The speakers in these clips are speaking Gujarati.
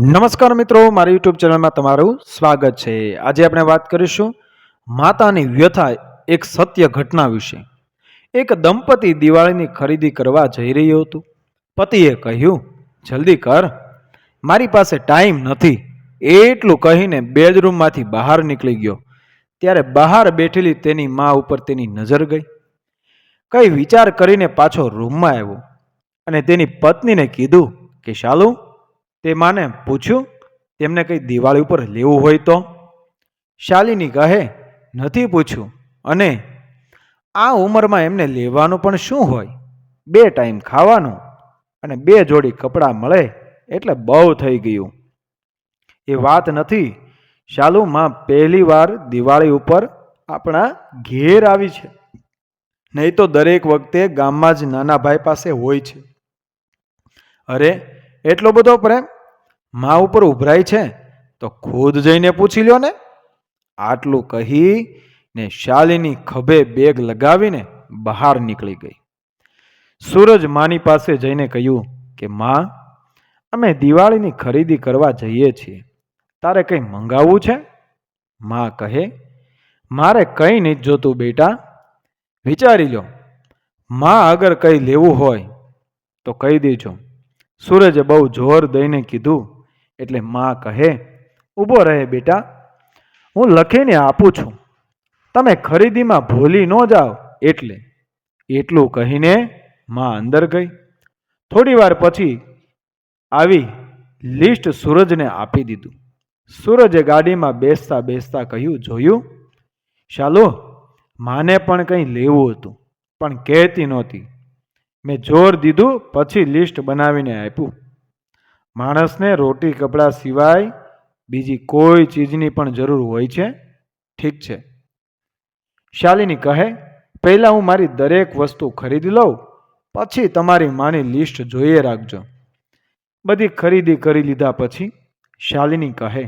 નમસ્કાર મિત્રો, મારી યુટ્યુબ ચેનલમાં તમારું સ્વાગત છે. આજે આપણે વાત કરીશું માતાની વ્યથા એક સત્ય ઘટના વિશે. એક દંપતી દિવાળીની ખરીદી કરવા જઈ રહ્યું હતું. પતિએ કહ્યું, જલ્દી કર. મારી પાસે ટાઈમ નથી. એટલું કહીને બેડરૂમમાંથી બહાર નીકળી ગયો. ત્યારે બહાર બેઠેલી તેની મા ઉપર તેની નજર ગઈ. કઈ વિચાર કરીને પાછો રૂમમાં આવ્યો અને તેની પત્નીને કીધું કે, શાલુ તે માને પૂછ્યું, તેમને કંઈ દિવાળી ઉપર લેવું હોય તો? શાલિની કહે, નથી પૂછ્યું. અને આ ઉંમરમાં એમને લેવાનું પણ શું હોય? બે ટાઈમ ખાવાનું અને બે જોડી કપડાં મળે એટલે બહુ થઈ ગયું. એ વાત નથી. શાલુમાં પહેલી વાર દિવાળી ઉપર આપણા ઘેર આવી છે. નહીં તો દરેક વખતે ગામમાં જ નાના ભાઈ પાસે હોય છે. અરે એટલો બધો પ્રેમ મા ઉપર ઉભરાય છે? તો ખુદ જઈને પૂછી લ્યો ને આટલું કહી ને શાલિની ખભે બેગ લગાવીને બહાર નીકળી ગઈ. સૂરજ માની પાસે જઈને કહ્યું કે, માં, અમે દિવાળીની ખરીદી કરવા જઈએ છીએ. તારે કંઈ મંગાવવું છે? માં કહે, મારે કંઈ નહીં જોતું બેટા. વિચારી લો માં અગર કંઈ લેવું હોય તો કહી દેજો. સૂરજે બહુ જોર દઈને કીધું, એટલે માં કહે, ઊભો રહે બેટા, હું લખીને આપું છું. તમે ખરીદીમાં ભૂલી ન જાઓ. એટલે એટલું કહીને માં અંદર ગઈ. થોડી વાર પછી આવી લિસ્ટ સૂરજને આપી દીધું. સૂરજે ગાડીમાં બેસતા બેસતા કહ્યું, જોયું? ચાલો માને પણ કંઈ લેવું હતું, પણ કહેતી નહોતી. મેં જોર દીધું, પછી લિસ્ટ બનાવીને આપ્યું. માણસને રોટી કપડાં સિવાય બીજી કોઈ ચીજની પણ જરૂર હોય છે? ઠીક છે. શાલિની કહે, પહેલાં હું મારી દરેક વસ્તુ ખરીદી લઉં, પછી તમારી માની લિસ્ટ જોઈએ રાખજો. બધી ખરીદી કરી લીધા પછી શાલિની કહે,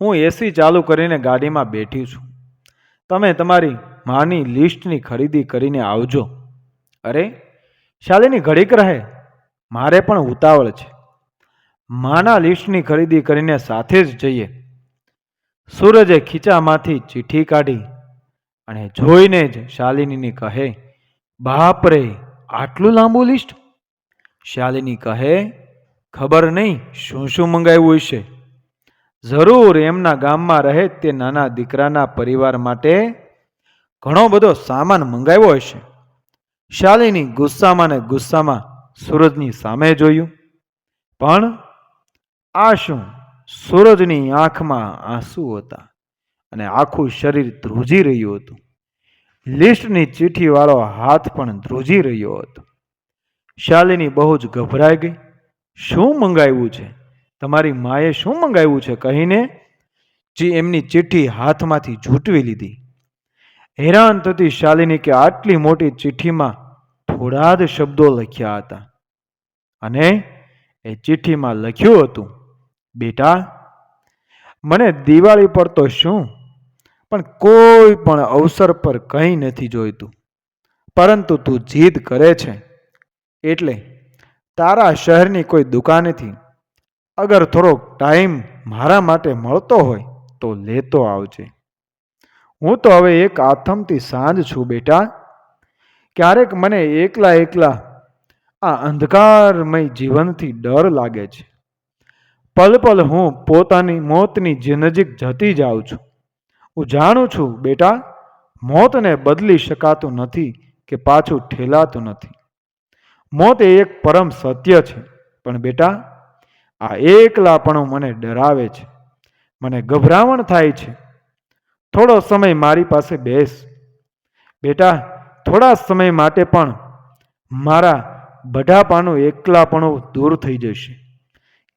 હું એસી ચાલુ કરીને ગાડીમાં બેઠી છું. તમે તમારી માની લિસ્ટની ખરીદી કરીને આવજો. અરે, શાલિની ઘડીક રહે. મારે પણ ઉતાવળ છે. માના લિસ્ટની ખરીદી કરીને સાથે જ જઈએ. સૂરજે ખીચામાંથી ચીઠી કાઢી અને જોઈને જ શાલિનીની કહે બાપરે આટલું લાંબુ લિસ્ટ? શાલિની કહે, ખબર નહીં શું શું મંગાવ્યું હશે. જરૂર એમના ગામમાં રહે તે નાના દીકરાના પરિવાર માટે ઘણો બધો સામાન મંગાવ્યો હશે. શાલિની ગુસ્સામાં ને ગુસ્સામાં સૂરજની સામે જોયું. પણ આ શું? સૂરજની આંખમાં આંસુ હતા અને આખું શરીર ધ્રુજી રહ્યું હતું. લિસ્ટની ચિઠ્ઠીવાળો હાથ પણ ધ્રુજી રહ્યો હતો. શાલિની બહુ જ ગભરાઈ ગઈ. શું મંગાવ્યું છે? તમારી માએ શું મંગાવ્યું છે? કહીને જે એમની ચિઠ્ઠી હાથમાંથી ઝૂંટવી લીધી. હેરાન થતી શાલિની કે આટલી મોટી ચિઠ્ઠીમાં થોડા જ શબ્દો લખ્યા હતા. અને એ ચિઠ્ઠીમાં લખ્યું હતું, બેટા, મને દિવાળી પર તો શું? પણ કોઈ પણ અવસર પર કંઈ નથી જોઈતું. પરંતુ તું જીદ કરે છે. એટલે તારા શહેરની કોઈ દુકાનેથી અગર થોડોક ટાઈમ મારા માટે મળતો હોય તો લેતો આવજે. હું તો હવે એક આથમથી સાંજ છું બેટા. ક્યારેક મને એકલા એકલા આ અંધકારમય જીવનથી ડર લાગે છે. પલ પલ હું પોતાની મોતની નજીક જતી જાઉં છું. હું જાણું છું, બેટા, મોતને બદલી શકાતું નથી કે પાછું ઠેલાતું નથી. મોત એ એક પરમ સત્ય છે, પણ બેટા, આ એકલાપણું મને ડરાવે છે. મને ગભરામણ થાય છે. થોડો સમય મારી પાસે બેસ. બેટા થોડા સમય માટે પણ મારા બઢાપાનું એકલાપણું દૂર થઈ જશે.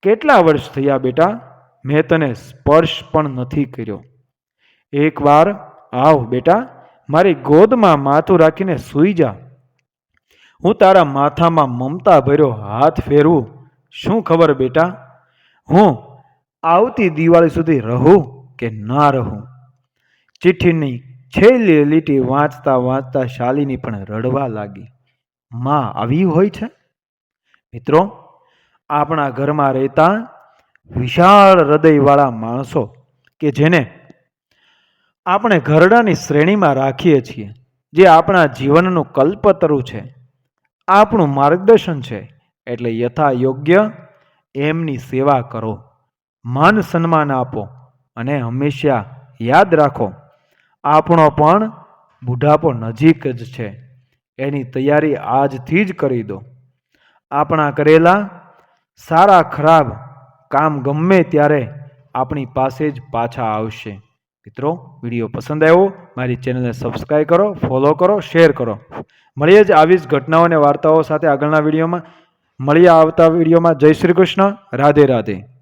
કેટલા વર્ષ થયા બેટા? મેં તને સ્પર્શ પણ નથી કર્યો. એકવાર આવ બેટા, મારી ગોદમાં માથું રાખીને સૂઈ જા. હું તારા માથામાં મમતા ભર્યો હાથ ફેરવું. શું ખબર બેટા? હું આવતી દિવાળી સુધી રહું કે ના રહું? ચિઠ્ઠીની છેલ્લી લીટી વાંચતા વાંચતા શાલિની પણ રડવા લાગી. માં આવી હોય છે? મિત્રો, આપણા ઘરમાં રહેતા વિશાળ હૃદયવાળા માણસો કે જેને આપણે ઘરડાની શ્રેણીમાં રાખીએ છીએ, જે આપણા જીવનનું કલ્પતરું છે, આપણું માર્ગદર્શન છે, એટલે યથા યોગ્ય એમની સેવા કરો. માન સન્માન આપો અને હંમેશા યાદ રાખો. આપણો પણ બુઢાપો નજીક જ છે. એની તૈયારી આજથી જ કરી દો. આપણા કરેલા સારા ખરાબ કામ ગમે ત્યારે આપણી પાસે જ પાછા આવશે. મિત્રો, વીડિયો પસંદ આવ્યો, મારી ચેનલને સબસ્ક્રાઈબ કરો ફોલો કરો શેર કરો. મળીએ જ આવી જ ઘટનાઓ અને વાર્તાઓ સાથે આગળના વિડીયોમાં. મળીએ આવતા વિડીયોમાં. જય શ્રી કૃષ્ણ. રાધે રાધે.